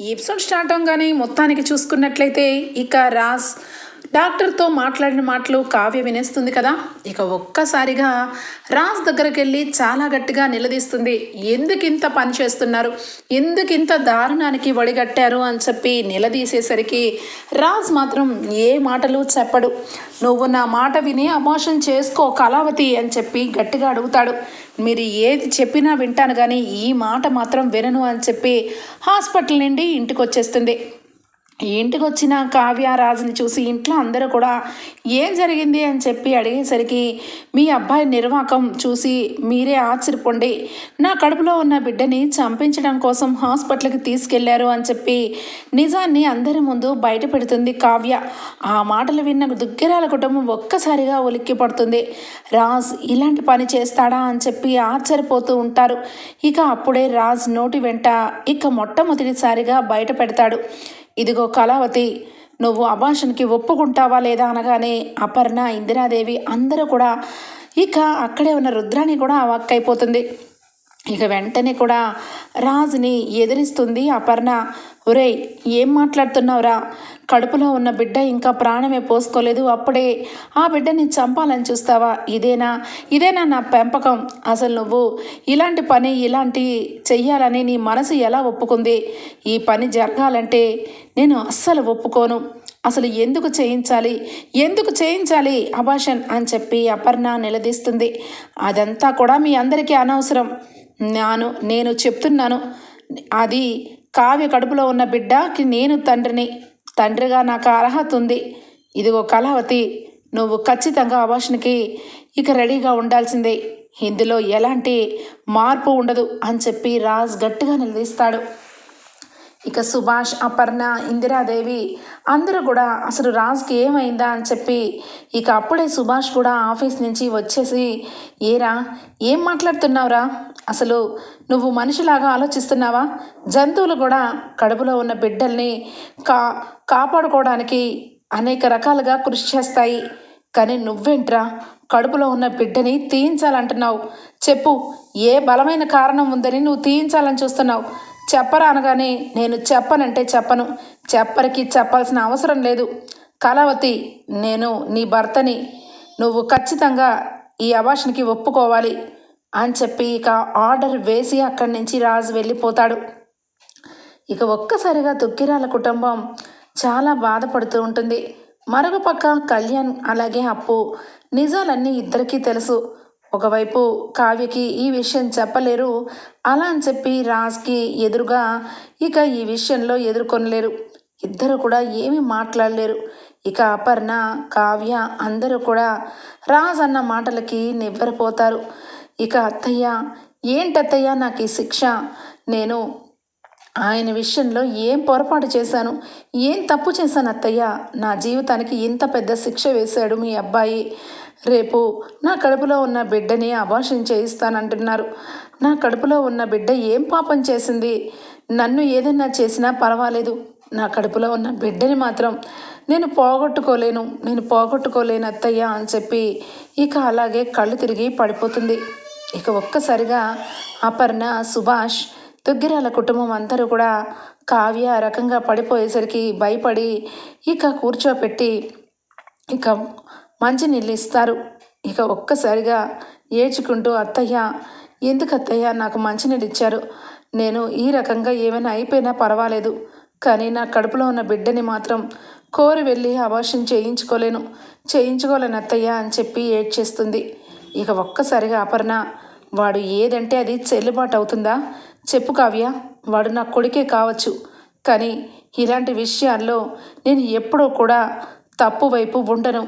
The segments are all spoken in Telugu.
ఈ ఎపిసోడ్ స్టార్ట్ అవగానే మొత్తానికి చూసుకున్నట్లయితే ఇక రాజ్ డాక్టర్తో మాట్లాడిన మాటలు కావ్య వినేస్తుంది కదా. ఇక ఒక్కసారిగా రాజ్ దగ్గరికి వెళ్ళి చాలా గట్టిగా నిలదీస్తుంది. ఎందుకు ఇంత పని చేస్తున్నారు? ఎందుకు ఇంత దారుణానికి వడిగట్టారు? అని చెప్పి నిలదీసేసరికి రాజ్ మాత్రం ఏ మాటలు చెప్పడు. నువ్వు నా మాట విని అమోషన్ చేసుకో కళావతి అని చెప్పి గట్టిగా అడుగుతాడు. మీరు ఏది చెప్పినా వింటాను కానీ ఈ మాట మాత్రం వినను అని చెప్పి హాస్పిటల్ నుండి ఇంటికి వచ్చేస్తుంది ఇంటికి వచ్చిన కావ్య రాజుని చూసి ఇంట్లో అందరూ కూడా ఏం జరిగింది? అని చెప్పి అడిగేసరికి మీ అబ్బాయి నిర్వాకం చూసి మీరే ఆశ్చర్యపోండి. నా కడుపులో ఉన్న బిడ్డని చంపించడం కోసం హాస్పిటల్కి తీసుకెళ్ళారు అని చెప్పి నిజాన్ని అందరి ముందు బయట పెడుతుంది కావ్య. ఆ మాటలు విన్న దుగ్గిరాల కుటుంబం ఒక్కసారిగా ఉలిక్కి పడుతుంది. రాజ్ ఇలాంటి పని చేస్తాడా? అని చెప్పి ఆశ్చర్యపోతూ ఉంటారు. ఇక అప్పుడే రాజ్ నోటి వెంట ఇక మొట్టమొదటిసారిగా బయట పెడతాడు. ఇదిగో కళావతి నువ్వు అభాషణకి ఒప్పుకుంటావా లేదా అనగానే అపర్ణ ఇందిరాదేవి అందరూ కూడా ఇక అక్కడే ఉన్న రుద్రాని కూడా అవాక్కైపోతుంది ఇక వెంటనే కూడా రాజుని ఎదిరిస్తుంది అపర్ణ. ఒరేయ్ ఏం మాట్లాడుతున్నావురా? కడుపులో ఉన్న బిడ్డ ఇంకా ప్రాణమే పోసుకోలేదు అప్పుడే. ఆ బిడ్డని చంపాలని చూస్తావా? ఇదేనా? ఇదేనా నా పెంపకం? అసలు నువ్వు ఇలాంటి పని ఇలాంటి చెయ్యాలని నీ మనసు ఎలా ఒప్పుకుంది? ఈ పని జరగాలంటే నేను అస్సలు ఒప్పుకోను. అసలు ఎందుకు చేయించాలి? ఎందుకు చేయించాలి? అభాషన్ అని చెప్పి అపర్ణ నిలదీస్తుంది. అదంతా కూడా మీ అందరికీ అనవసరం. నాను నేను చెప్తున్నాను. అది కావ్య కడుపులో ఉన్న బిడ్డకి నేను తండ్రిని. తండ్రిగా నాకు అర్హత ఉంది. ఇదిగో కళావతి నువ్వు ఖచ్చితంగా అభాషణకి ఇక రెడీగా ఉండాల్సిందే. ఇందులో ఎలాంటి మార్పు ఉండదు అని చెప్పి రాజ్ గట్టిగా నిలదీస్తాడు. ఇక సుభాష్ అపర్ణ ఇందిరాదేవి అందరూ కూడా అసలు రాజ్కి ఏమైందా అని చెప్పి ఇక అప్పుడే సుభాష్ కూడా ఆఫీస్ నుంచి వచ్చేసి ఏరా ఏం మాట్లాడుతున్నావురా? అసలు నువ్వు మనిషిలాగా ఆలోచిస్తున్నావా? జంతువులు కూడా కడుపులో ఉన్న బిడ్డల్ని కా కాపాడుకోవడానికి అనేక రకాలుగా కృషి చేస్తాయి. కానీ నువ్వేంట్రా? కడుపులో ఉన్న బిడ్డని తీయించాలంటున్నావు. చెప్పు ఏ బలమైన కారణం ఉందని నువ్వు తీయించాలని చూస్తున్నావు. చెప్పరా అనగానే నేను చెప్పనంటే చెప్పను. చెప్పరికి చెప్పాల్సిన అవసరం లేదు. కళావతి నేను నీ భర్తని నువ్వు ఖచ్చితంగా ఈ అభాషణకి ఒప్పుకోవాలి. అని చెప్పి ఇక ఆర్డర్ వేసి అక్కడి నుంచి రాజు వెళ్ళిపోతాడు. ఇక ఒక్కసారిగా దుగ్గిరాల కుటుంబం చాలా బాధపడుతూ ఉంటుంది. మరొక పక్క కళ్యాణ్ అలాగే అప్పు. నిజాలన్నీ ఇద్దరికీ తెలుసు. ఒకవైపు కావ్యకి ఈ విషయం చెప్పలేరు. అలా అని చెప్పి రాజ్కి ఎదురుగా ఇక ఈ విషయంలో ఎదుర్కొనలేరు. ఇద్దరు కూడా ఏమీ మాట్లాడలేరు. ఇక అపర్ణ కావ్య అందరూ కూడా రాజ్ అన్న మాటలకి నివ్వరిపోతారు. ఇక అత్తయ్య ఏంటత్తయ్య నాకు ఈ శిక్ష? నేను ఆయన విషయంలో ఏం పొరపాటు చేశాను? ఏం తప్పు చేశాను అత్తయ్య నా జీవితానికి ఇంత పెద్ద శిక్ష వేశాడు మీ అబ్బాయి. రేపు నా కడుపులో ఉన్న బిడ్డని అభాషణ చేయిస్తానంటున్నారు. నా కడుపులో ఉన్న బిడ్డ ఏం పాపం చేసింది? నన్ను ఏదైనా చేసినా పర్వాలేదు. నా కడుపులో ఉన్న బిడ్డని మాత్రం నేను పోగొట్టుకోలేను. నేను పోగొట్టుకోలేను అత్తయ్య అని చెప్పి ఇక అలాగే కళ్ళు తిరిగి పడిపోతుంది. ఇక ఒక్కసారిగా అపర్ణ సుభాష్ దుగ్గిరాల కుటుంబం అందరూ కూడా కావ్య ఆ రకంగా పడిపోయేసరికి భయపడి ఇక కూర్చోపెట్టి ఇక మంచినీళ్ళు ఇస్తారు. ఇక ఒక్కసారిగా ఏడ్చుకుంటూ అత్తయ్య ఎందుకు అత్తయ్య నాకు మంచినీళ్ళు ఇచ్చారు? నేను ఈ రకంగా ఏమైనా అయిపోయినా పర్వాలేదు కానీ నా కడుపులో ఉన్న బిడ్డని మాత్రం కోరి వెళ్ళి అవార్షన్ చేయించుకోలేను చేయించుకోలేను అత్తయ్య అని చెప్పి ఏడ్చేస్తుంది. ఇక ఒక్కసారిగా అపర్ణ వాడు ఏదంటే అది చెల్లుబాటు అవుతుందా? చెప్పు కావ్య వాడు నా కొడుకే కావచ్చు. కానీ ఇలాంటి విషయాల్లో నేను ఎప్పుడూ కూడా తప్పు వైపు ఉండను.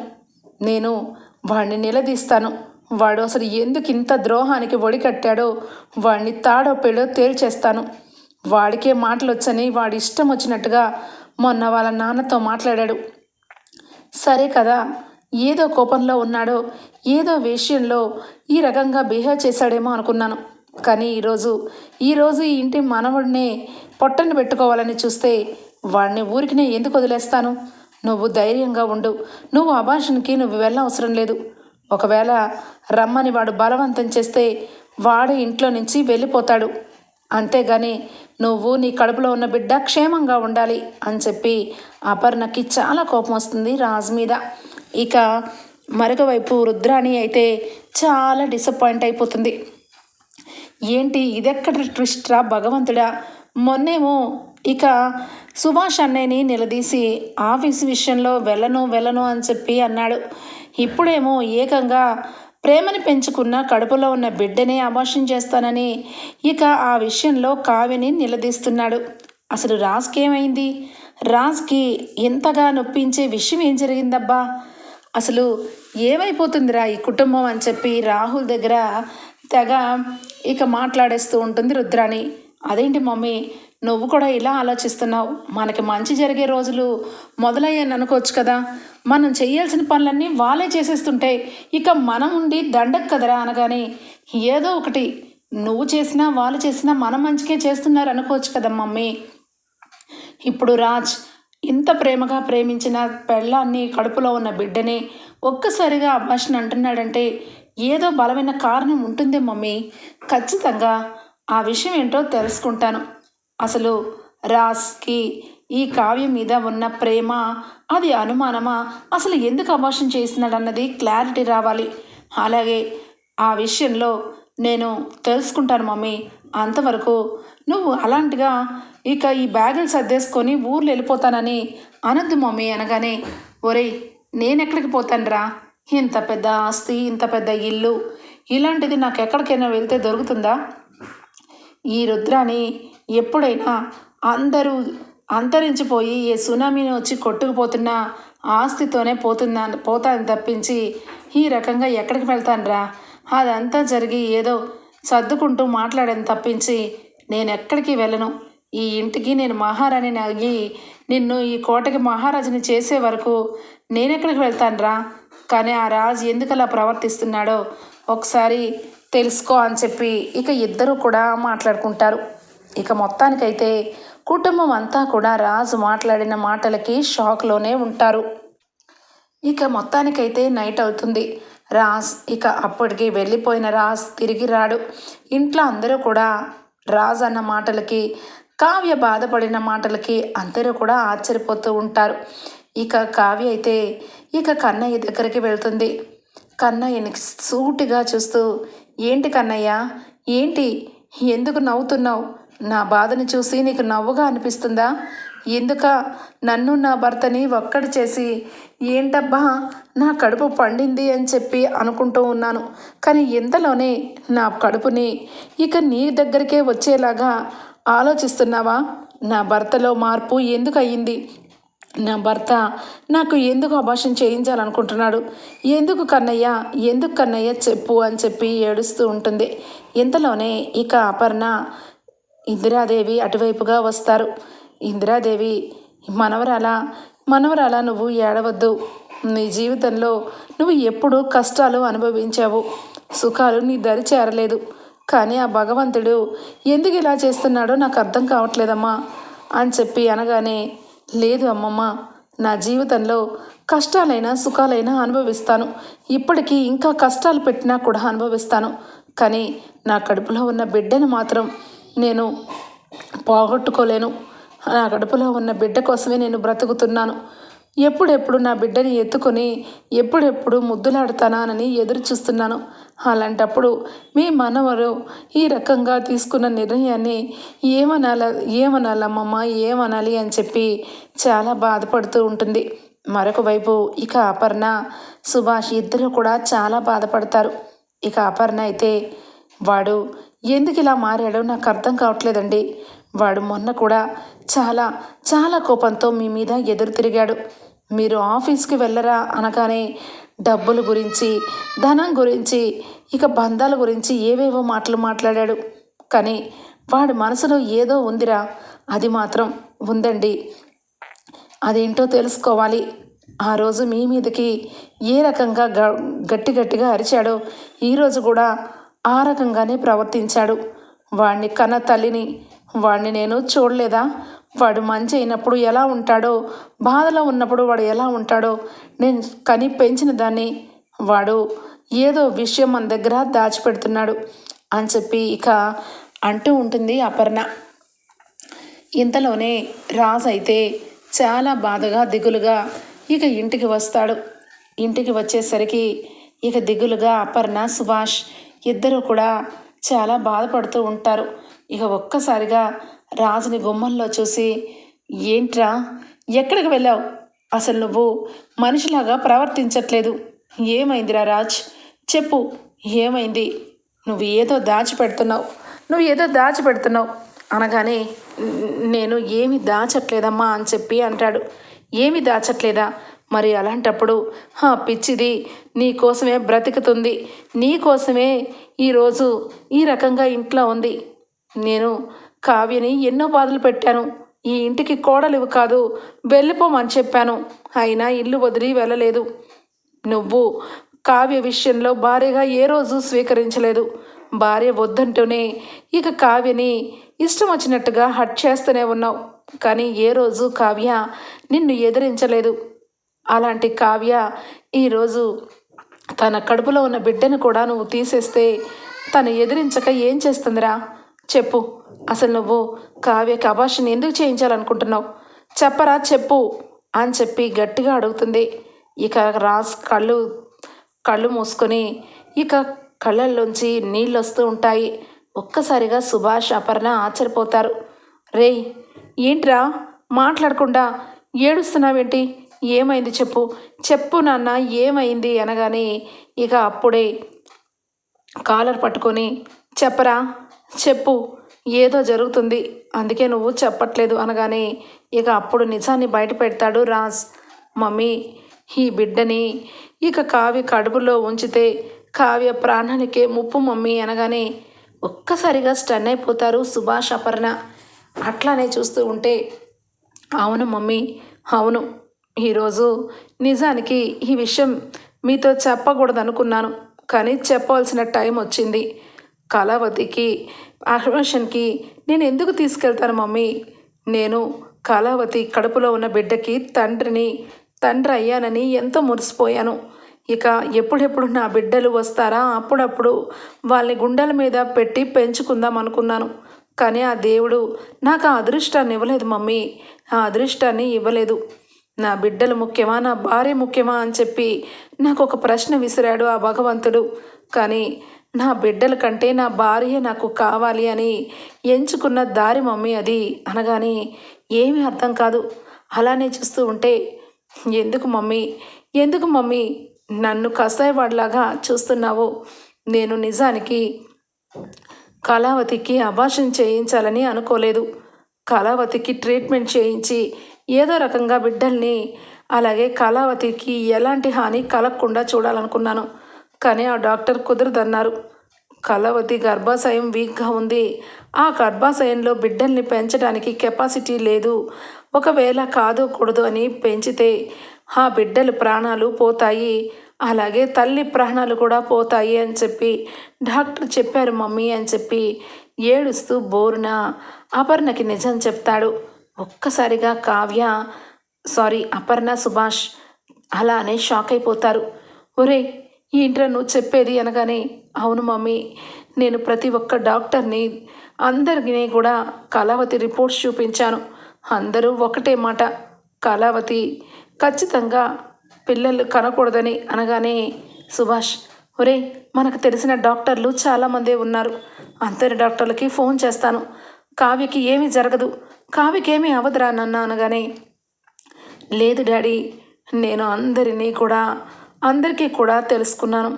నేను వాడిని నిలదీస్తాను. వాడు అసలు ఎందుకు ఇంత ద్రోహానికి ఒడికట్టాడో వాడిని తాడో పెళ్ళో తేల్చేస్తాను. వాడికే మాటలు వచ్చని వాడి ఇష్టం వచ్చినట్టుగా మొన్న వాళ్ళ నాన్నతో మాట్లాడాడు. సరే కదా ఏదో కోపంలో ఉన్నాడో ఏదో విషయంలో ఈ రకంగా బిహేవ్ చేశాడేమో అనుకున్నాను. కానీ ఈరోజు ఈరోజు ఈ ఇంటి మనవడినే పొట్టను పెట్టుకోవాలని చూస్తే వాడిని ఊరికినే ఎందుకు వదిలేస్తాను? నువ్వు ధైర్యంగా ఉండు. నువ్వు అభాషణకి నువ్వు వెళ్ళవసరం లేదు. ఒకవేళ రమ్మని వాడు బలవంతం చేస్తే వాడు ఇంట్లో నుంచి వెళ్ళిపోతాడు. అంతేగాని నువ్వు నీ కడుపులో ఉన్న బిడ్డ క్షేమంగా ఉండాలి అని చెప్పి అపర్ణకి చాలా కోపం వస్తుంది రాజు మీద. ఇక మరొక వైపు రుద్రాణి అయితే చాలా డిసప్పాయింట్ అయిపోతుంది. ఏంటి ఇదెక్కడ ట్విస్ట్రా భగవంతుడా? మొన్నేమో ఇక సుభాష్ అన్నయ్యని నిలదీసి ఆఫీస్ విషయంలో వెళ్ళను వెళ్ళను అని చెప్పి అన్నాడు. ఇప్పుడేమో ఏకంగా ప్రేమని పెంచుకున్న కడుపులో ఉన్న బిడ్డనే అభాషణ చేస్తానని ఇక ఆ విషయంలో కావ్యని నిలదీస్తున్నాడు. అసలు రాజ్కి ఏమైంది రాజ్కి ఎంతగా నొప్పించే విషయం ఏం జరిగిందబ్బా? అసలు ఏమైపోతుందిరా ఈ కుటుంబం అని చెప్పి రాహుల్ దగ్గర తెగ ఇక మాట్లాడేస్తూ ఉంటుంది రుద్రాణి. అదేంటి మమ్మీ నువ్వు కూడా ఇలా ఆలోచిస్తున్నావు? మనకి మంచి జరిగే రోజులు మొదలయ్యాను అనుకోవచ్చు కదా. మనం చేయాల్సిన పనులన్నీ వాళ్ళే చేసేస్తుంటే ఇక మనం ఉండి దండకు కదరా అనగానే ఏదో ఒకటి. నువ్వు చేసినా వాళ్ళు చేసినా మన మంచికే చేస్తున్నారు అనుకోవచ్చు కదా మమ్మీ. ఇప్పుడు రాజ్ ఇంత ప్రేమగా ప్రేమించిన పెళ్ళాన్ని కడుపులో ఉన్న బిడ్డని ఒక్కసారిగా అభాషణ అంటున్నాడంటే ఏదో బలమైన కారణం ఉంటుందే మమ్మీ. ఖచ్చితంగా ఆ విషయం ఏంటో తెలుసుకుంటాను. అసలు రాజ్కి ఈ కావ్యం మీద ఉన్న ప్రేమ అది అనుమానమా? అసలు ఎందుకు అభాషణ చేస్తున్నాడు అన్నది క్లారిటీ రావాలి. అలాగే ఆ విషయంలో నేను తెలుసుకుంటాను మమ్మీ. అంతవరకు నువ్వు అలాంటిగా ఇక ఈ బ్యాగులు సర్దేసుకొని ఊర్లు వెళ్ళిపోతానని అనద్దు మమ్మీ అనగానే ఒరేయ్ నేనెక్కడికి పోతానురా? ఇంత పెద్ద ఆస్తి ఇంత పెద్ద ఇల్లు ఇలాంటిది నాకు ఎక్కడికైనా వెళ్తే దొరుకుతుందా? ఈ రుద్రాని ఎప్పుడైనా అందరూ అంతరించిపోయి ఏ సునామీని వచ్చి కొట్టుకుపోతున్న ఆస్తితోనే పోతుందా పోతాను తప్పించి ఈ రకంగా ఎక్కడికి వెళ్తానురా? అదంతా జరిగి ఏదో సర్దుకుంటూ మాట్లాడాను తప్పించి నేను ఎక్కడికి వెళ్ళను? ఈ ఇంటికి నేను మహారాణిని అయ్యి నిన్ను ఈ కోటకి మహారాజుని చేసే వరకు నేనెక్కడికి వెళ్తానురా? కానీ ఆ రాజు ఎందుకు అలా ప్రవర్తిస్తున్నాడో ఒకసారి తెలుసుకో అని చెప్పి ఇక ఇద్దరు కూడా మాట్లాడుకుంటారు. ఇక మొత్తానికైతే కుటుంబం అంతా కూడా రాజు మాట్లాడిన మాటలకి షాక్లోనే ఉంటారు. ఇక మొత్తానికైతే నైట్ అవుతుంది. రాజ్ ఇక అప్పటికి వెళ్ళిపోయిన రాజ్ తిరిగి రాడు. ఇంట్లో అందరూ కూడా రాజు అన్న మాటలకి కావ్య బాధపడిన మాటలకి అందరూ కూడా ఆశ్చర్యపోతూ ఉంటారు. ఇక కావ్య అయితే ఇక కన్నయ్య దగ్గరికి వెళ్తుంది. కన్నయ్యని సూటిగా చూస్తూ ఏంటి కన్నయ్య? ఏంటి? ఎందుకు నవ్వుతున్నావు? నా బాధని చూసి నీకు నవ్వుగా అనిపిస్తుందా? ఎందుక నన్ను నా భర్తని ఒక్కడి చేసి ఏంటబ్బా నా కడుపు పండింది అని చెప్పి అనుకుంటూ ఉన్నాను. కానీ ఇంతలోనే నా కడుపుని ఇక నీ దగ్గరికే వచ్చేలాగా ఆలోచిస్తున్నావా? నా భర్తలో మార్పు ఎందుకు అయ్యింది? నా భర్త నాకు ఎందుకు అభాషణ చేయించాలనుకుంటున్నాడు? ఎందుకు కన్నయ్య? ఎందుకు కన్నయ్య? చెప్పు అని చెప్పి ఏడుస్తూ ఉంటుంది. ఇంతలోనే ఇక అపర్ణ ఇందిరాదేవి అటువైపుగా వస్తారు. ఇందిరాదేవి మనవరాల మనవరాల నువ్వు ఏడవద్దు. నీ జీవితంలో నువ్వు ఎప్పుడు కష్టాలు అనుభవించావు. సుఖాలు నీ దరి చేరలేదు. కానీ ఆ భగవంతుడు ఎందుకు ఇలా చేస్తున్నాడో నాకు అర్థం కావట్లేదమ్మా అని చెప్పి అనగానే లేదు అమ్మమ్మ నా జీవితంలో కష్టాలైనా సుఖాలైనా అనుభవిస్తాను. ఇప్పటికీ ఇంకా కష్టాలు పెట్టినా కూడా అనుభవిస్తాను. కానీ నా కడుపులో ఉన్న బిడ్డను మాత్రం నేను పోగొట్టుకోలేను. నా కడుపులో ఉన్న బిడ్డ కోసమే నేను బ్రతుకుతున్నాను. ఎప్పుడెప్పుడు నా బిడ్డని ఎత్తుకొని ఎప్పుడెప్పుడు ముద్దులాడతానానని ఎదురు చూస్తున్నాను అలాంటప్పుడు మీ మనవరు ఈ రకంగా తీసుకున్న నిర్ణయాన్ని ఏమనాల ఏమనాలమ్మమ్మ ఏమనాలి అని చెప్పి చాలా బాధపడుతూ ఉంటుంది. మరొక వైపు ఇక అపర్ణ సుభాష్ ఇద్దరు కూడా చాలా బాధపడతారు. ఇక అపర్ణ అయితే వాడు ఎందుకు ఇలా మారాడో నాకు అర్థం కావట్లేదండి. వాడు మొన్న కూడా చాలా చాలా కోపంతో మీ మీద ఎదురు తిరిగాడు. మీరు ఆఫీస్కి వెళ్ళరా అనగానే డబ్బుల గురించి ధనం గురించి ఇక బంధాల గురించి ఏవేవో మాటలు మాట్లాడాడు. కానీ వాడి మనసులో ఏదో ఉందిరా. అది మాత్రం ఉందండి. అదేంటో తెలుసుకోవాలి. ఆ రోజు మీ మీదకి ఏ రకంగా గ గట్టి గట్టిగా అరిచాడో ఈరోజు కూడా ఆ రకంగానే ప్రవర్తించాడు. వాడిని కన్న తల్లిని వాడిని నేను చూడలేదా? వాడు మంచి అయినప్పుడు ఎలా ఉంటాడో బాధలో ఉన్నప్పుడు వాడు ఎలా ఉంటాడో నేను కని పెంచిన దాన్ని వాడు ఏదో విషయం మన దగ్గర దాచిపెడుతున్నాడు అని చెప్పి ఇక అంటూ ఉంటుంది అపర్ణ. ఇంతలోనే రాజు అయితే చాలా బాధగా దిగులుగా ఇక ఇంటికి వస్తాడు. ఇంటికి వచ్చేసరికి ఇక దిగులుగా అపర్ణ సుభాష్ ఇద్దరు కూడా చాలా బాధపడుతూ ఉంటారు. ఇక ఒక్కసారిగా రాజుని గుమ్మంలో చూసి ఏంట్రా? ఎక్కడికి వెళ్ళావు? అసలు నువ్వు మనిషిలాగా ప్రవర్తించట్లేదు. ఏమైందిరా రాజ్? చెప్పు. ఏమైంది? నువ్వు ఏదో దాచిపెడుతున్నావు. నువ్వు ఏదో దాచిపెడుతున్నావు. అనగానే నేను ఏమి దాచట్లేదమ్మా అని చెప్పి అంటాడు. ఏమి దాచట్లేదా? మరి అలాంటప్పుడు "హా, పిచ్చిది నీ కోసమే బ్రతుకుతుంది. నీ కోసమే ఈరోజు ఈ రకంగా ఇంట్లో ఉంది. నేను కావ్యని ఎన్నో బాధలు పెట్టాను. ఈ ఇంటికి కోడలివి కాదు వెళ్ళిపోమని చెప్పాను. అయినా ఇల్లు వదిలి వెళ్ళలేదు. నువ్వు కావ్య విషయంలో భార్యగా ఏ రోజు స్వీకరించలేదు. భార్య వద్దంటూనే ఇక కావ్యని ఇష్టం వచ్చినట్టుగా హట్ చేస్తూనే ఉన్నావు. కానీ ఏ రోజు కావ్య నిన్ను ఎదిరించలేదు. అలాంటి కావ్య ఈరోజు తన కడుపులో ఉన్న బిడ్డను కూడా నువ్వు తీసేస్తే తను ఎదిరించక ఏం చేస్తుందిరా? చెప్పు. అసలు నువ్వు కావ్యకి అభాషణ ఎందుకు చేయించాలనుకుంటున్నావు? చెప్పరా చెప్పు అని చెప్పి గట్టిగా అడుగుతుంది. ఇక రాస్ కళ్ళు కళ్ళు మూసుకొని ఇక కళ్ళల్లోంచి నీళ్ళు వస్తూ ఉంటాయి. ఒక్కసారిగా సుభాష్ అపర్ణ ఆశ్చర్యపోతారు. రేయ్ ఏంట్రా? మాట్లాడకుండా ఏడుస్తున్నావేంటి? ఏమైంది చెప్పు. చెప్పు నాన్న ఏమైంది అనగానే ఇక అప్పుడే కాలర్ పట్టుకొని చెప్పరా? చెప్పు ఏదో జరుగుతుంది. అందుకే నువ్వు చెప్పట్లేదు అనగానే ఇక అప్పుడు నిజాన్ని బయట పెడతాడు రాజ్. మమ్మీ ఈ బిడ్డని ఇక కావ్య కడుపులో ఉంచితే కావ్య ప్రాణానికే ముప్పు మమ్మీ అనగానే ఒక్కసారిగా స్టన్ అయిపోతారు సుభాష్ అపర్ణ. అట్లానే చూస్తూ ఉంటే అవును మమ్మీ అవును. ఈరోజు నిజానికి ఈ విషయం మీతో చెప్పకూడదనుకున్నాను కానీ చెప్పవలసిన టైం వచ్చింది. కళావతికి అహ్మషన్కి నేను ఎందుకు తీసుకెళ్తాను మమ్మీ? నేను కళావతి కడుపులో ఉన్న బిడ్డకి తండ్రిని తండ్రి అయ్యానని ఎంతో మురిసిపోయాను. ఇక ఎప్పుడెప్పుడు నా బిడ్డలు వస్తారా? అప్పుడప్పుడు వాళ్ళని గుండెల మీద పెట్టి పెంచుకుందాం అనుకున్నాను. కానీ ఆ దేవుడు నాకు ఆ అదృష్టాన్ని ఇవ్వలేదు మమ్మీ. ఆ అదృష్టాన్ని ఇవ్వలేదు. నా బిడ్డలు ముఖ్యమా? నా భార్య ముఖ్యమా? అని చెప్పి నాకు ఒక ప్రశ్న విసిరాడు ఆ భగవంతుడు. కానీ నా బిడ్డల కంటే నా భార్య నాకు కావాలి అని ఎంచుకున్న దారి మమ్మీ అది అనగానే ఏమీ అర్థం కాదు. అలానే చూస్తూ ఉంటే ఎందుకు మమ్మీ? ఎందుకు మమ్మీ? నన్ను కసాయవాడిలాగా చూస్తున్నావు. నేను నిజానికి కళావతికి అభాషణ చేయించాలని అనుకోలేదు. కళావతికి ట్రీట్మెంట్ చేయించి ఏదో రకంగా బిడ్డల్ని అలాగే కళావతికి ఎలాంటి హాని కలగకుండా చూడాలనుకున్నాను. కానీ ఆ డాక్టర్ కుదరదన్నారు. కళావతి గర్భాశయం వీక్గా ఉంది. ఆ గర్భాశయంలో బిడ్డల్ని పెంచడానికి కెపాసిటీ లేదు. ఒకవేళ కాదు కూడదు అని పెంచితే ఆ బిడ్డల ప్రాణాలు పోతాయి. అలాగే తల్లి ప్రాణాలు కూడా పోతాయి అని చెప్పి డాక్టర్ చెప్పారు మమ్మీ అని చెప్పి ఏడుస్తూ బోరున. అపర్ణకి నిజం చెప్తాడు. ఒక్కసారిగా కావ్య సారీ అపర్ణ సుభాష్ అలా అనే షాక్ అయిపోతారు. ఒరే ఏంట్రా నువ్వు చెప్పేది అనగానే అవును మమ్మీ నేను ప్రతి ఒక్క డాక్టర్ని అందరినీ కూడా కళావతి రిపోర్ట్స్ చూపించాను. అందరూ ఒకటే మాట కళావతి ఖచ్చితంగా పిల్లలు కనకూడదని అనగానే సుభాష్ ఒరే మనకు తెలిసిన డాక్టర్లు చాలామందే ఉన్నారు. అందరి డాక్టర్లకి ఫోన్ చేస్తాను. కావ్యకి ఏమీ జరగదు. కావ్యకి ఏమీ అవదురా నన్న అనగానే లేదు డాడీ నేను అందరినీ కూడా అందరికీ కూడా తెలుసుకున్నాను.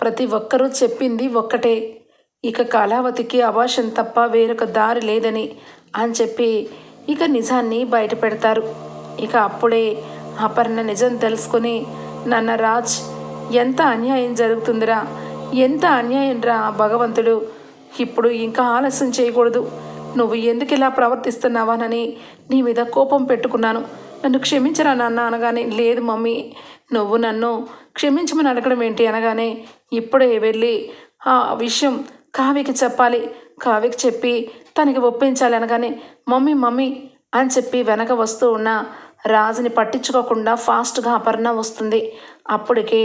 ప్రతి ఒక్కరూ చెప్పింది ఒక్కటే. ఇక కళావతికి అవాషన్ తప్ప వేరొక దారి లేదని అని చెప్పి ఇక నిజాన్ని బయట పెడతారు. ఇక అప్పుడే అపర్ణ నిజం తెలుసుకొని నన్న రాజ్ ఎంత అన్యాయం జరుగుతుందిరా? ఎంత అన్యాయం రా భగవంతుడు? ఇప్పుడు ఇంకా ఆలస్యం చేయకూడదు. నువ్వు ఎందుకు ఇలా ప్రవర్తిస్తున్నావానని నీ మీద కోపం పెట్టుకున్నాను. నన్ను క్షమించరా నాన్న? అనగానే లేదు మమ్మీ నువ్వు నన్ను క్షమించమని అడగడం ఏంటి అనగానే ఇప్పుడే వెళ్ళి ఆ విషయం కావ్యకి చెప్పాలి. కావ్యకి చెప్పి తనకి ఒప్పించాలి అనగానే మమ్మీ మమ్మీ అని చెప్పి వెనక వస్తూ ఉన్న రాజుని పట్టించుకోకుండా ఫాస్ట్గా అపర్ణ వస్తుంది. అప్పటికే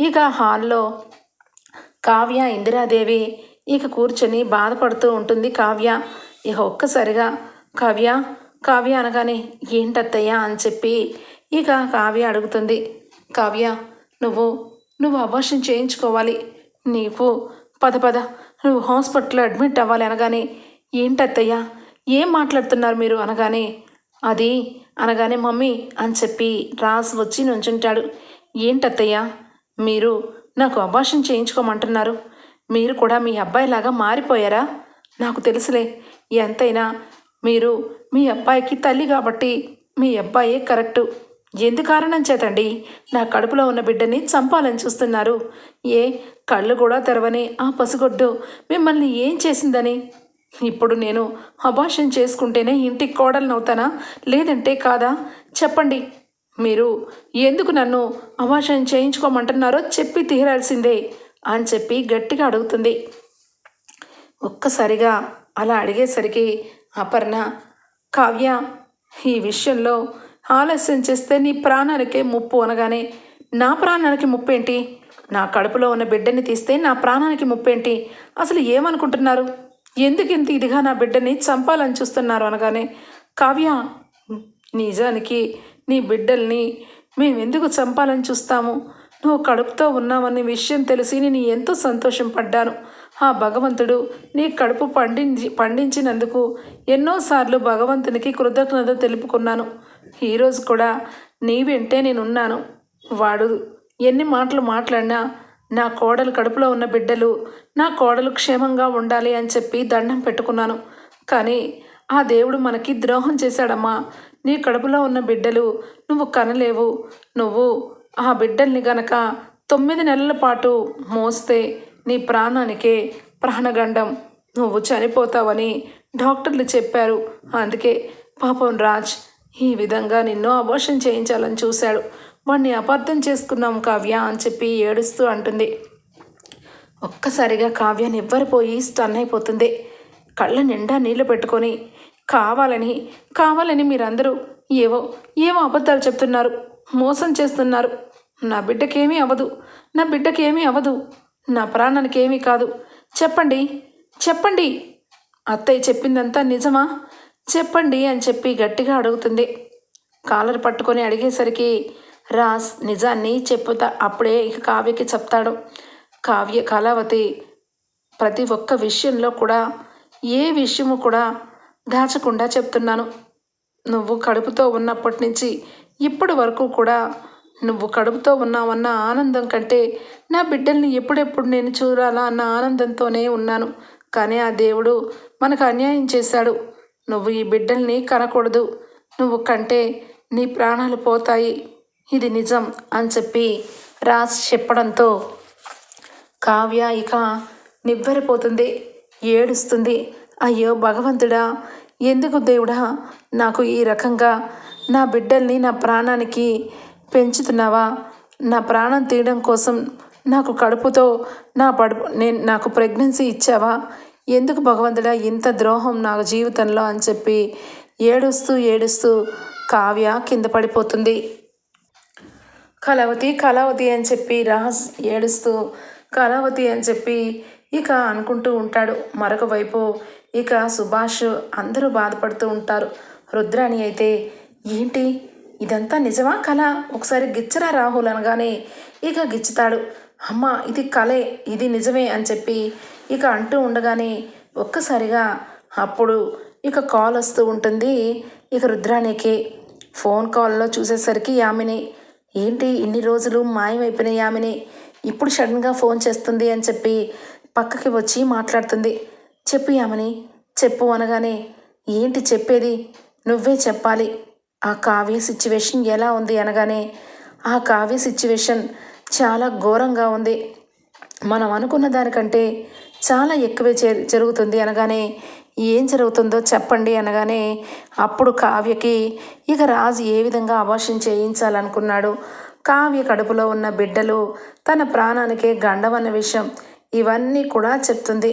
ఇక హాల్లో కావ్య ఇందిరాదేవి ఇక కూర్చొని బాధపడుతూ ఉంటుంది కావ్య. ఇక ఒక్కసారిగా కావ్య కావ్య అనగానే ఏంటత్తయ్యా? అని చెప్పి ఇక కావ్య అడుగుతుంది. కావ్య నువ్వు నువ్వు అబార్షన్ చేయించుకోవాలి. నీకు పద పద నువ్వు హాస్పిటల్లో అడ్మిట్ అవ్వాలి అనగానే ఏంటత్తయ్యా ఏం మాట్లాడుతున్నారు మీరు? అనగానే అది అనగానే మమ్మీ అని చెప్పి రాస్ వచ్చి నుంచుంటాడు. ఏంటత్తయ్యా మీరు నాకు అబార్షన్ చేయించుకోమంటున్నారు. మీరు కూడా మీ అబ్బాయిలాగా మారిపోయారా? నాకు తెలుసులే. ఎంతైనా మీరు మీ అబ్బాయికి తల్లి కాబట్టి మీ అబ్బాయే కరెక్టు. ఎందు కారణం చేతండి? నా కడుపులో ఉన్న బిడ్డని చంపాలని చూస్తున్నారు. ఏ కళ్ళు కూడా తెరవని ఆ పసిగొడ్డు మిమ్మల్ని ఏం చేసిందని? ఇప్పుడు నేను అభాషణ చేసుకుంటేనే ఇంటికి కోడలనవుతానా లేదంటే కాదా? చెప్పండి. మీరు ఎందుకు నన్ను అభాషణ చేయించుకోమంటున్నారో చెప్పి తీరాల్సిందే అని చెప్పి గట్టిగా అడుగుతుంది. ఒక్కసారిగా అలా అడిగేసరికి అపర్ణ కావ్య ఈ విషయంలో ఆలస్యం చేస్తే నీ ప్రాణానికే ముప్పు అనగానే నా ప్రాణానికి ముప్పేంటి? నా కడుపులో ఉన్న బిడ్డని తీస్తే నా ప్రాణానికి ముప్పేంటి? అసలు ఏమనుకుంటున్నారు? ఎందుకు ఇదిగా నా బిడ్డని చంపాలని చూస్తున్నారు అనగానే కావ్య నిజానికి నీ బిడ్డల్ని మేము ఎందుకు చంపాలని చూస్తాము? నువ్వు కడుపుతో ఉన్నావనే విషయం తెలిసి నేను ఎంతో సంతోషం పడ్డాను. ఆ భగవంతుడు నీ కడుపు పండించి పండించినందుకు ఎన్నోసార్లు భగవంతునికి కృతజ్ఞత తెలుపుకున్నాను. ఈరోజు కూడా నీ వెంటే నేనున్నాను. వాడు ఎన్ని మాటలు మాట్లాడినా నా కోడలు కడుపులో ఉన్న బిడ్డలు నా కోడలు క్షేమంగా ఉండాలి అని చెప్పి దండం పెట్టుకున్నాను. కానీ ఆ దేవుడు మనకి ద్రోహం చేశాడమ్మా. నీ కడుపులో ఉన్న బిడ్డలు నువ్వు కనలేవు. నువ్వు ఆ బిడ్డల్ని గనక తొమ్మిది నెలల పాటు మోస్తే నీ ప్రాణానికే ప్రాణగండం. నువ్వు చనిపోతావని డాక్టర్లు చెప్పారు. అందుకే పాపం రాజ్ ఈ విధంగా నిన్ను అబోషన్ చేయించాలని చూశాడు. వాణ్ణి అపార్థం చేసుకున్నాం కావ్య అని చెప్పి ఏడుస్తూ అంటుంది. ఒక్కసారిగా కావ్య నివ్వరిపోయి స్టన్ అయిపోతుంది. కళ్ళ నిండా నీళ్ళు పెట్టుకొని కావాలని కావాలని మీరందరూ ఏవో ఏవో అబద్ధాలు చెప్తున్నారు మోసం చేస్తున్నారు. నా బిడ్డకేమీ అవ్వదు నా బిడ్డకేమీ అవ్వదు నా ప్రాణానికి ఏమీ కాదు. చెప్పండి చెప్పండి. అత్తయ్య చెప్పిందంతా నిజమా? చెప్పండి అని చెప్పి గట్టిగా అడుగుతుంది. కాలర్ పట్టుకొని అడిగేసరికి రాస్ నిజాన్ని చెప్పుతా. అప్పుడే ఇక కావ్యకి చెప్తాడు. కావ్య కళావతి ప్రతి ఒక్క విషయంలో కూడా ఏ విషయము కూడా దాచకుండా చెప్తున్నాను. నువ్వు కడుపుతో ఉన్నప్పటి నుంచి ఇప్పటి వరకు కూడా నువ్వు కడుపుతో ఉన్నావన్న ఆనందం కంటే నా బిడ్డల్ని ఎప్పుడెప్పుడు నేను చూడాలా అన్న ఆనందంతోనే ఉన్నాను. కానీ ఆ దేవుడు మనకు అన్యాయం చేశాడు. నువ్వు ఈ బిడ్డల్ని కనకూడదు. నువ్వు కంటే నీ ప్రాణాలు పోతాయి. ఇది నిజం అని చెప్పి రాజ్ చెప్పడంతో కావ్య ఇక నివ్వెరపోతుంది ఏడుస్తుంది. అయ్యో భగవంతుడా ఎందుకు దేవుడా నాకు ఈ రకంగా నా బిడ్డల్ని నా ప్రాణానికి పెంచుతున్నావా? నా ప్రాణం తీయడం కోసం నాకు కడుపుతో నా పడుపు నేను నాకు ప్రెగ్నెన్సీ ఇచ్చావా? ఎందుకు భగవంతుడా ఇంత ద్రోహం నా జీవితంలో అని చెప్పి ఏడుస్తూ ఏడుస్తూ కావ్య కింద పడిపోతుంది. కళావతి కళావతి అని చెప్పి రహస్ ఏడుస్తూ కళావతి అని చెప్పి ఇక అనుకుంటూ ఉంటాడు. మరొక వైపు ఇక సుభాష్ అందరూ బాధపడుతూ ఉంటారు. రుద్రాణి అయితే ఏంటి? ఇదంతా నిజమా కళ? ఒకసారి గిచ్చరా రాహుల్ అనగానే ఇక గిచ్చుతాడు. అమ్మ ఇది కలే ఇది నిజమే అని చెప్పి ఇక అంటూ ఉండగానే ఒక్కసారిగా అప్పుడు ఇక కాల్ వస్తూ ఉంటుంది. ఇక రుద్రాణికి ఫోన్ కాల్లో చూసేసరికి యామిని ఏంటి ఇన్ని రోజులు మాయమైపోయిన యామిని? ఇప్పుడు సడన్గా ఫోన్ చేస్తుంది అని చెప్పి పక్కకి వచ్చి మాట్లాడుతుంది. చెప్పు యామిని చెప్పు అనగానే ఏంటి చెప్పేది? నువ్వే చెప్పాలి. ఆ కావ్య సిచ్యువేషన్ ఎలా ఉంది? అనగానే ఆ కావ్య సిచ్యువేషన్ చాలా ఘోరంగా ఉంది. మనం అనుకున్న దానికంటే చాలా ఎక్కువే జరుగుతుంది అనగానే ఏం జరుగుతుందో చెప్పండి అనగానే అప్పుడు కావ్యకి ఇక రాజు ఏ విధంగా అభాషణ చేయించాలనుకున్నాడు? కావ్య కడుపులో ఉన్న బిడ్డలు తన ప్రాణానికే గండవన్న విషయం ఇవన్నీ కూడా చెప్తుంది.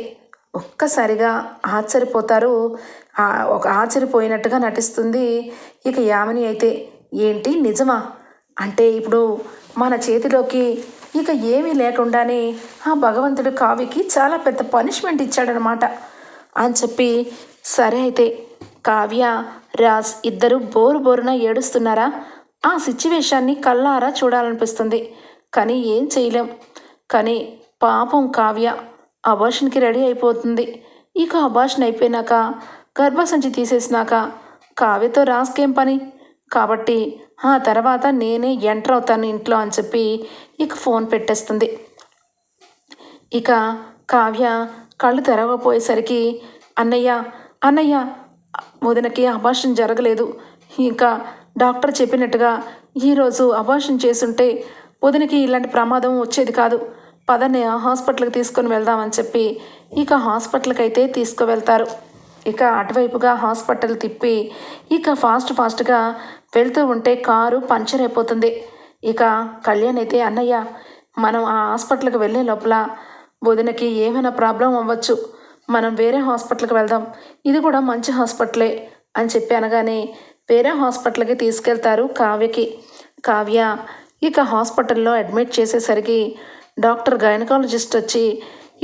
ఒక్కసారిగా ఆశ్చర్యపోతారు. ఒక ఆశ్చర్యపోయినట్టుగా నటిస్తుంది ఇక యామిని అయితే ఏంటి నిజమా? అంటే ఇప్పుడు మన చేతిలోకి ఇక ఏమీ లేకుండానే ఆ భగవంతుడు కావ్యకి చాలా పెద్ద పనిష్మెంట్ ఇచ్చాడనమాట. అని చెప్పి సరే అయితే కావ్య రాజ్ ఇద్దరు బోరు బోరున ఏడుస్తున్నారా? ఆ సిచ్యువేషన్ని కళ్ళారా చూడాలనిపిస్తుంది. కానీ ఏం చేయలేం. కానీ పాపం కావ్య అబార్షన్కి రెడీ అయిపోతుంది. ఇక అబార్షన్ అయిపోయినాక గర్భసంచి తీసేసినాక కావ్యతో రాస్కేం పని? కాబట్టి ఆ తర్వాత నేనే ఎంటర్ అవుతాను ఇంట్లో అని చెప్పి ఇక ఫోన్ పెట్టేస్తుంది. ఇక కావ్య కళ్ళు తెరవపోయేసరికి అన్నయ్య అన్నయ్య వదినకి అభాషణ జరగలేదు. ఇంకా డాక్టర్ చెప్పినట్టుగా ఈరోజు అభాషణ చేసుంటే వదినకి ఇలాంటి ప్రమాదం వచ్చేది కాదు. పదనే హాస్పిటల్కి తీసుకొని వెళ్దామని చెప్పి ఇక హాస్పిటల్కి అయితే తీసుకువెళ్తారు. ఇక అటువైపుగా హాస్పిటల్ తిప్పి ఇక ఫాస్ట్ ఫాస్ట్గా వెళ్తూ ఉంటే కారు పంచర్ అయిపోతుంది. ఇక కళ్యాణ్ అయితే అన్నయ్య మనం ఆ హాస్పిటల్కి వెళ్ళే లోపల వదినకి ఏమైనా ప్రాబ్లం అవ్వచ్చు. మనం వేరే హాస్పిటల్కి వెళ్దాం. ఇది కూడా మంచి హాస్పిటలే అని చెప్పి అనగానే వేరే హాస్పిటల్కి తీసుకెళ్తారు కావ్యకి. కావ్య ఇక హాస్పిటల్లో అడ్మిట్ చేసేసరికి డాక్టర్ గైనకాలజిస్ట్ వచ్చి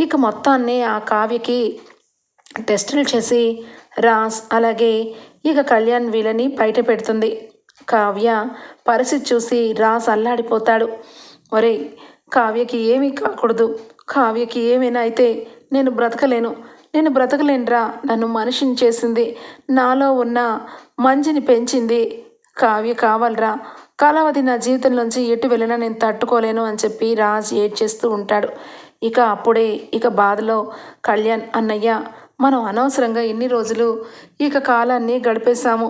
ఇక మొత్తాన్ని ఆ కావ్యకి టెస్టులు చేసి రాస్ అలాగే ఇక కళ్యాణ్ వీళ్ళని బయట పెడుతుంది. కావ్య పరిస్థితి చూసి రాస్ అల్లాడిపోతాడు. ఒరే కావ్యకి ఏమీ కాకూడదు. కావ్యకి ఏమైనా అయితే నేను బ్రతకలేను. నేను బ్రతకలేనురా. నన్ను మనిషిని చేసింది. నాలో ఉన్న మంచిని పెంచింది కావ్య కావాలరా. కాలావధి నా జీవితంలోంచి ఎటు వెళ్ళినా నేను తట్టుకోలేను అని చెప్పి రాజ్ ఏడ్చేస్తూ ఉంటాడు. ఇక అప్పుడే ఇక బాధలో కళ్యాణ్ అన్నయ్య మనం అనవసరంగా ఎన్ని రోజులు ఇక కాలాన్ని గడిపేశాము?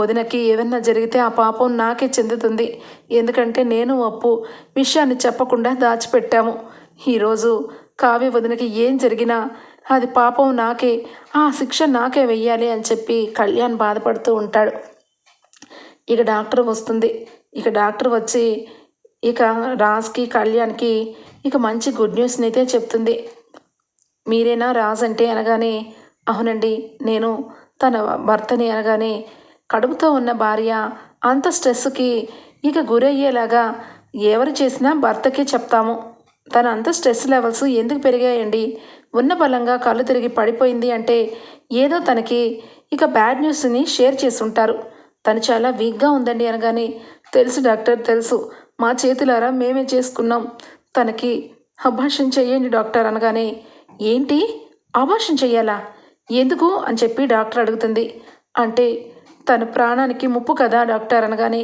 వదినకి ఏదన్నా జరిగితే ఆ పాపం నాకే చెందుతుంది. ఎందుకంటే నేను అప్పు విషయాన్ని చెప్పకుండా దాచిపెట్టాము. ఈరోజు కావ్య వదినకి ఏం జరిగినా అది పాపం నాకే ఆ శిక్ష నాకే వెయ్యాలి అని చెప్పి కళ్యాణ్ బాధపడుతూ ఉంటాడు. ఇక డాక్టర్ వస్తుంది. ఇక డాక్టర్ వచ్చి ఇక రాజ్కి కళ్యాణ్కి ఇక మంచి గుడ్ న్యూస్ని అయితే చెప్తుంది. మీరేనా రాజ్ అంటే అనగానే అవునండి నేను తన భర్తని అనగానే కడుపుతో ఉన్న భార్య అంత స్ట్రెస్కి ఇక గురయ్యేలాగా ఎవరు చేసినా భర్తకే చెప్తాము. తన అంత స్ట్రెస్ లెవెల్స్ ఎందుకు పెరిగాయండి? ఉన్న బలంగా కళ్ళు తిరిగి పడిపోయింది అంటే ఏదో తనకి ఇక బ్యాడ్ న్యూస్ని షేర్ చేసి ఉంటారు తను చాలా వీక్గా ఉందండి అనగానే తెలుసు డాక్టర్ తెలుసు. మా చేతులారా మేమే చేసుకున్నాం. తనకి అభాషణ చేయండి డాక్టర్ అనగానే ఏంటి? అభాషణ చెయ్యాలా? ఎందుకు? అని చెప్పి డాక్టర్ అడుగుతుంది. అంటే తన ప్రాణానికి ముప్పు కదా డాక్టర్ అనగానే?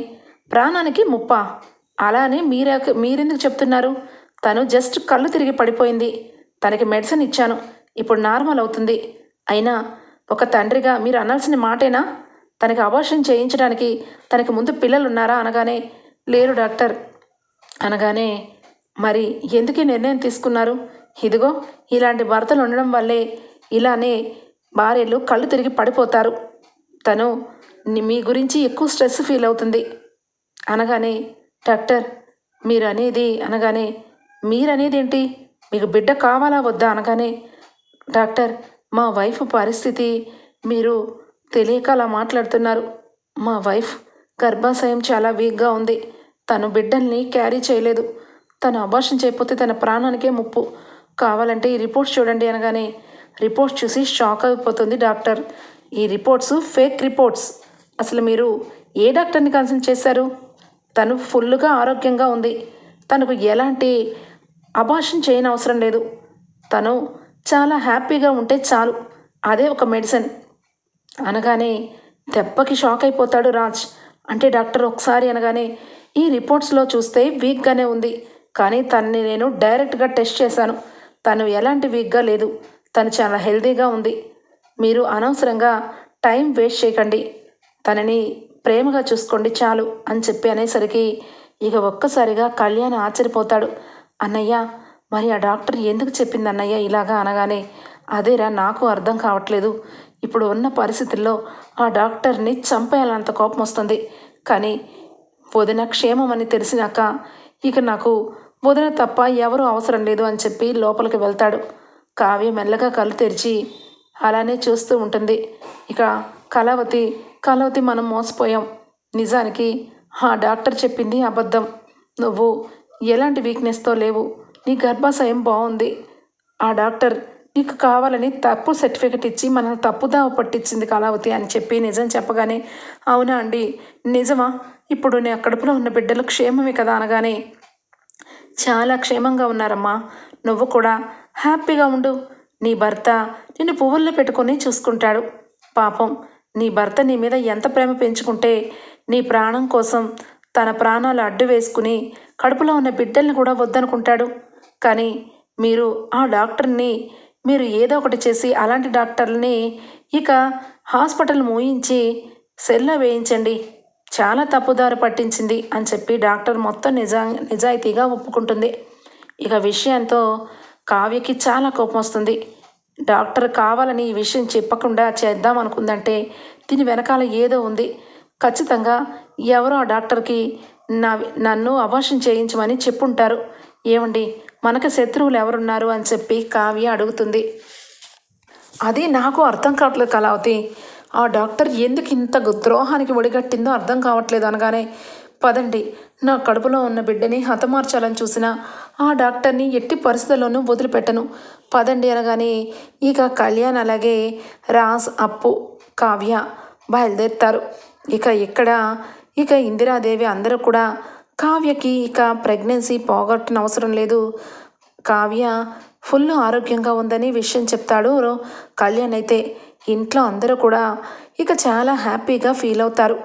ప్రాణానికి ముప్పా? అలానే మీరే మీరెందుకు చెప్తున్నారు? తను జస్ట్ కళ్ళు తిరిగి పడిపోయింది. తనకి మెడిసిన్ ఇచ్చాను. ఇప్పుడు నార్మల్ అవుతుంది. అయినా ఒక తండ్రిగా మీరు అనాల్సిన మాటేనా? తనకి అబార్షన్ చేయించడానికి తనకి ముందు పిల్లలు ఉన్నారా అనగానే? లేరు డాక్టర్. అనగానే మరి ఎందుకు నిర్ణయం తీసుకున్నారు? ఇదిగో ఇలాంటి భర్తలు ఉండడం వల్లే ఇలానే భార్యలు కళ్ళు తిరిగి పడిపోతారు. తను మీ గురించి ఎక్కువ స్ట్రెస్ ఫీల్ అవుతుంది. అనగానే డాక్టర్ మీరు అనేది అనగానే మీరనేది ఏంటి మీకు బిడ్డ కావాలా వద్దా? అనగానే డాక్టర్ మా వైఫ్ పరిస్థితి మీరు తెలియక అలా మాట్లాడుతున్నారు. మా వైఫ్ గర్భాశయం చాలా వీక్గా ఉంది. తను బిడ్డల్ని క్యారీ చేయలేదు. తను అబార్షన్ చేయకపోతే తన ప్రాణానికే ముప్పు. కావాలంటే ఈ రిపోర్ట్స్ చూడండి అనగానే రిపోర్ట్స్ చూసి షాక్ అయిపోతుంది డాక్టర్. ఈ రిపోర్ట్స్ ఫేక్ రిపోర్ట్స్. అసలు మీరు ఏ డాక్టర్ని కన్సల్ట్ చేశారు? తను ఫుల్గా ఆరోగ్యంగా ఉంది. తనకు ఎలాంటి అబార్షన్ చేయని అవసరం లేదు. తను చాలా హ్యాపీగా ఉంటే చాలు. అదే ఒక మెడిసిన్. అనగానే దెబ్బకి షాక్ అయిపోతాడు రాజ్. అంటే డాక్టర్ ఒకసారి అనగానే ఈ రిపోర్ట్స్లో చూస్తే వీక్గానే ఉంది. కానీ తనని నేను డైరెక్ట్గా టెస్ట్ చేశాను. తను ఎలాంటి వీక్గా లేదు. తను చాలా హెల్తీగా ఉంది. మీరు అనవసరంగా టైం వేస్ట్ చేయకండి. తనని ప్రేమగా చూసుకోండి చాలు అని చెప్పి అనేసరికి ఇక ఒక్కసారిగా కళ్యాణ్ ఆశ్చర్యపోతాడు. అన్నయ్య మరి ఆ డాక్టర్ ఎందుకు చెప్పింది అన్నయ్య ఇలాగా అనగానే అదేరా నాకు అర్థం కావట్లేదు. ఇప్పుడు ఉన్న పరిస్థితుల్లో ఆ డాక్టర్ని చంపేయాలంత కోపం వస్తుంది. కానీ వదిన క్షేమం అని తెలిసినాక ఇక నాకు వదిన తప్ప ఎవరూ అవసరం లేదు అని చెప్పి లోపలికి వెళ్తాడు. కావ్య మెల్లగా కళ్ళు తెరిచి అలానే చూస్తూ ఉంటుంది. ఇక కళావతి కలవతి మనం మోసపోయాం. నిజానికి ఆ డాక్టర్ చెప్పింది అబద్ధం. నువ్వు ఎలాంటి వీక్నెస్తో లేవు. నీ గర్భాశయం బాగుంది ఆ డాక్టర్ నీకు కావాలని తప్పు సర్టిఫికెట్ ఇచ్చి మనల్ని తప్పుదావ పట్టించింది కళావతి అని చెప్పి నిజం చెప్పగానే అవునా అండి? నిజమా? ఇప్పుడు నేను కడుపులో ఉన్న బిడ్డలు క్షేమమే కదా అనగానే. చాలా క్షేమంగా ఉన్నారమ్మా. నువ్వు కూడా హ్యాపీగా ఉండు. నీ భర్త నిన్ను పువ్వుల్లో పెట్టుకొని చూసుకుంటాడు. పాపం నీ భర్త నీ మీద ఎంత ప్రేమ పెంచుకుంటే నీ ప్రాణం కోసం తన ప్రాణాలు అడ్డు వేసుకుని కడుపులో ఉన్న బిడ్డల్ని కూడా వద్దనుకుంటాడు. కానీ మీరు ఆ డాక్టర్ని మీరు ఏదో ఒకటి చేసి అలాంటి డాక్టర్ని ఇక హాస్పిటల్ మూయించి సెల్లో వేయించండి. చాలా తప్పుదారి పట్టించింది అని చెప్పి డాక్టర్ మొత్తం నిజా నిజాయితీగా ఒప్పుకుంటుంది. ఇక విషయంతో కావ్యకి చాలా కోపం వస్తుంది. డాక్టర్ కావాలని ఈ విషయం చెప్పకుండా చేద్దాం అనుకుందంటే దీని వెనకాల ఏదో ఉంది. ఖచ్చితంగా ఎవరో ఆ డాక్టర్కి నా నన్ను అబార్షన్ చేయించమని చెప్పుంటారు. ఏమండి? మనకు శత్రువులు ఎవరున్నారు అని చెప్పి కావ్య అడుగుతుంది. అది నాకు అర్థం కావట్లేదు కళావతి. ఆ డాక్టర్ ఎందుకు ఇంత ద్రోహానికి ఒడిగట్టిందో అర్థం కావట్లేదు అనగానే పదండి. నా కడుపులో ఉన్న బిడ్డని హతమార్చాలని చూసిన ఆ డాక్టర్ని ఎట్టి పరిస్థితుల్లోనూ వదిలిపెట్టను. పదండి అనగానే ఇక కళ్యాణ్ అలాగే రాస్ అప్పు కావ్య బయలుదేరుతారు. ఇక ఇక్కడ ఇక ఇందిరాదేవి అందరూ కూడా కావ్యకి ఇక ప్రెగ్నెన్సీ పోగొట్టిన అవసరం లేదు. కావ్య ఫుల్ ఆరోగ్యంగా ఉందని విషయం చెప్తాడు కళ్యాణ్ అయితే. ఇంట్లో అందరూ కూడా ఇక చాలా హ్యాపీగా ఫీల్ అవుతారు.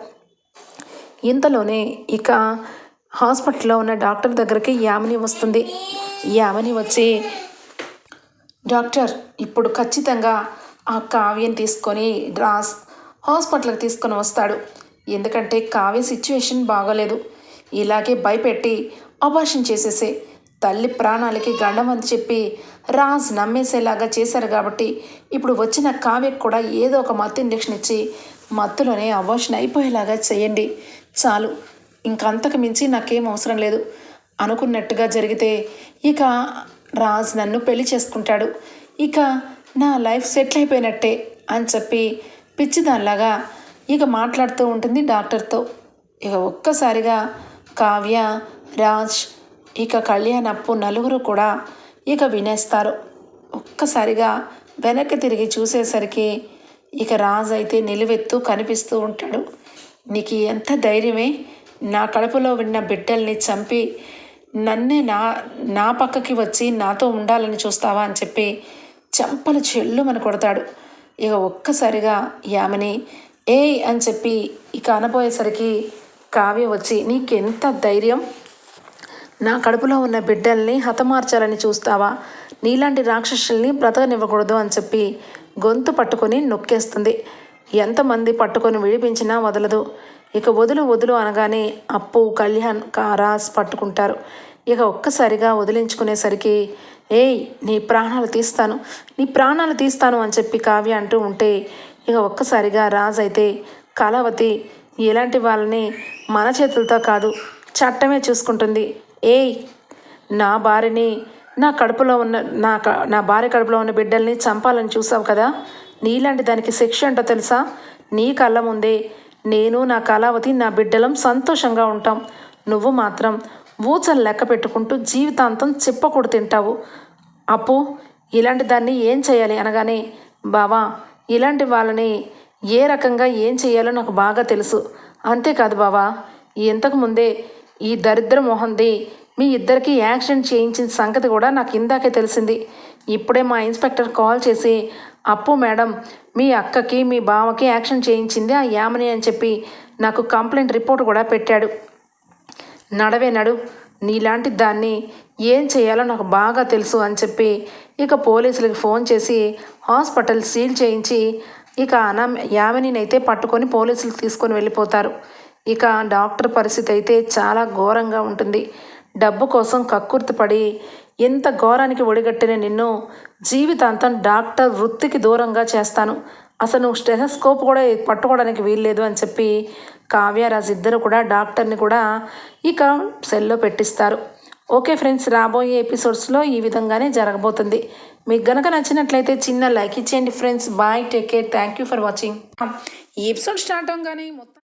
ఇంతలోనే ఇక హాస్పిటల్లో ఉన్న డాక్టర్ దగ్గరికి యామిని వస్తుంది. యామిని వచ్చి డాక్టర్ ఇప్పుడు ఖచ్చితంగా ఆ కావ్యం తీసుకొని రాస్ హాస్పిటల్కి తీసుకొని వస్తాడు. ఎందుకంటే కావ్య సిచ్యువేషన్ బాగోలేదు. ఇలాగే భయపెట్టి అబార్షన్ చేసేసే. తల్లి ప్రాణాలకి గండం అని చెప్పి రాజ్ నమ్మేసేలాగా చేశారు కాబట్టి ఇప్పుడు వచ్చిన కావ్యకు కూడా ఏదో ఒక మత్తు ఇంజెక్షన్ ఇచ్చి మత్తులోనే అబార్షన్ అయిపోయేలాగా చేయండి. చాలు. ఇంకంతకు మించి నాకేం అవసరం లేదు. అనుకున్నట్టుగా జరిగితే ఇక రాజ్ నన్ను పెళ్ళి చేసుకుంటాడు. ఇక నా లైఫ్ సెటిల్ అయిపోయినట్టే అని చెప్పి పిచ్చిదానిలాగా ఇక మాట్లాడుతూ ఉంటుంది డాక్టర్తో. ఇక ఒక్కసారిగా కావ్య రాజ్ ఇక కళ్యాణ్ అప్పు నలుగురు కూడా ఇక వినేస్తారు. ఒక్కసారిగా వెనక్కి తిరిగి చూసేసరికి ఇక రాజ్ అయితే నిలువెత్తు కనిపిస్తూ ఉంటాడు. నీకు ఎంత ధైర్యమే? నా కడుపులో ఉన్న బిడ్డల్ని చంపి నన్నే నా నా పక్కకి వచ్చి నాతో ఉండాలని చూస్తావా అని చెప్పి చెంపలు చెల్లుమని కొడతాడు. ఇక ఒక్కసారిగా యామిని ఏ అని చెప్పి ఇక అనబోయేసరికి కావ్య వచ్చి నీకెంత ధైర్యం? నా కడుపులో ఉన్న బిడ్డల్ని హతమార్చాలని చూస్తావా? నీలాంటి రాక్షసుల్ని బ్రతకనివ్వకూడదు అని చెప్పి గొంతు పట్టుకొని నొక్కేస్తుంది. ఎంతమంది పట్టుకొని విడిపించినా వదలదు. ఇక వదులు వదులు అనగానే అప్పు కళ్యాణ్ కారాస్ పట్టుకుంటారు. ఇక ఒక్కసారిగా వదిలించుకునేసరికి ఏయ్ నీ ప్రాణాలు తీస్తాను నీ ప్రాణాలు తీస్తాను అని చెప్పి కావ్య అంటూ ఉంటే ఇక ఒక్కసారిగా రాజ్ అయితే కళావతి ఇలాంటి వాళ్ళని మన చేతులతో కాదు చట్టమే చూసుకుంటుంది. ఏయ్ నా భార్యని నా కడుపులో ఉన్న నా నా భార్య కడుపులో ఉన్న బిడ్డల్ని చంపాలని చూసావు కదా? నీలాంటి దానికి శిక్ష ఏంటో తెలుసా? నీ కళ్ళ ముందే నేను నా కళావతి నా బిడ్డలం సంతోషంగా ఉంటాం. నువ్వు మాత్రం ఊచలు లెక్క పెట్టుకుంటూ జీవితాంతం చిప్పకూడు తింటావు. అప్పు ఇలాంటి దాన్ని ఏం చేయాలి అనగానే బావా ఇలాంటి వాళ్ళని ఏ రకంగా ఏం చేయాలో నాకు బాగా తెలుసు. అంతేకాదు బావా ఇంతకు ముందే ఈ దరిద్ర మొహంది మీ ఇద్దరికి యాక్సిడెంట్ చేయించిన సంగతి కూడా నాకు ఇందాకే తెలిసింది. ఇప్పుడే మా ఇన్స్పెక్టర్ కాల్ చేసి అప్పు మేడం మీ అక్కకి మీ బావకి యాక్షన్ చేయించింది ఆ యామని అని చెప్పి నాకు కంప్లైంట్ రిపోర్ట్ కూడా పెట్టాడు. నడవే నడు నీలాంటి దాన్ని ఏం చేయాలో నాకు బాగా తెలుసు అని చెప్పి ఇక పోలీసులకు ఫోన్ చేసి హాస్పిటల్ సీల్ చేయించి ఇక అనా యామినినైతే పట్టుకొని పోలీసులు తీసుకొని వెళ్ళిపోతారు. ఇక డాక్టర్ పరిస్థితి అయితే చాలా ఘోరంగా ఉంటుంది. డబ్బు కోసం కక్కుర్తిపడి ఎంత ఘోరానికి ఒడిగట్టిన నిన్ను జీవితాంతం డాక్టర్ వృత్తికి దూరంగా చేస్తాను. అసలు నువ్వు స్టెథస్కోప్ కూడా పట్టుకోవడానికి వీల్లేదు అని చెప్పి కావ్యరాజు ఇద్దరు కూడా డాక్టర్ని కూడా ఇక సెల్లో పెట్టిస్తారు. ఓకే ఫ్రెండ్స్ రాబోయే ఎపిసోడ్స్లో ఈ విధంగానే జరగబోతుంది. మీకు గనక నచ్చినట్లయితే చిన్న లైక్ ఇచ్చేయండి friends. Bye take care. Thank you for watching. ఈ ఎపిసోడ్ స్టార్ట్ అవగానే మొత్తం